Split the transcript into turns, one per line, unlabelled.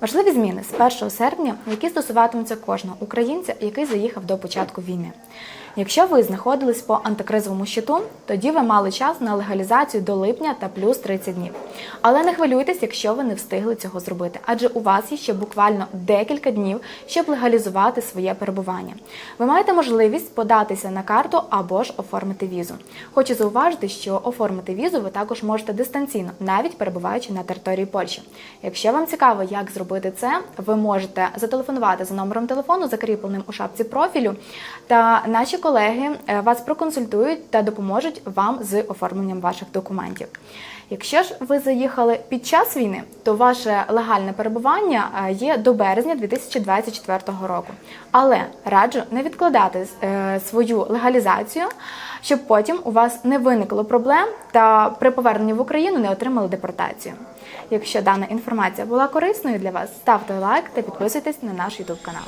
Важливі зміни з 1 серпня, які стосуватимуться кожного українця, який заїхав до початку війни. Якщо ви знаходились по антикризовому щиту, тоді ви мали час на легалізацію до липня та плюс 30 днів. Але не хвилюйтесь, якщо ви не встигли цього зробити, адже у вас є ще буквально декілька днів, щоб легалізувати своє перебування. Ви маєте можливість податися на карту або ж оформити візу. Хочу зауважити, що оформити візу ви також можете дистанційно, навіть перебуваючи на території Польщі. Якщо вам цікаво, як зробити це, ви можете зателефонувати за номером телефону, закріпленим у шапці профілю, та наші колеги е, вас проконсультують та допоможуть вам з оформленням ваших документів. Якщо ж ви заїхали під час війни, то ваше легальне перебування е, є до березня 2024 року. Але раджу не відкладати е, свою легалізацію, щоб потім у вас не виникло проблем та при поверненні в Україну не отримали депортацію. Якщо дана інформація була корисною для вас, ставте лайк та підписуйтесь на наш YouTube канал.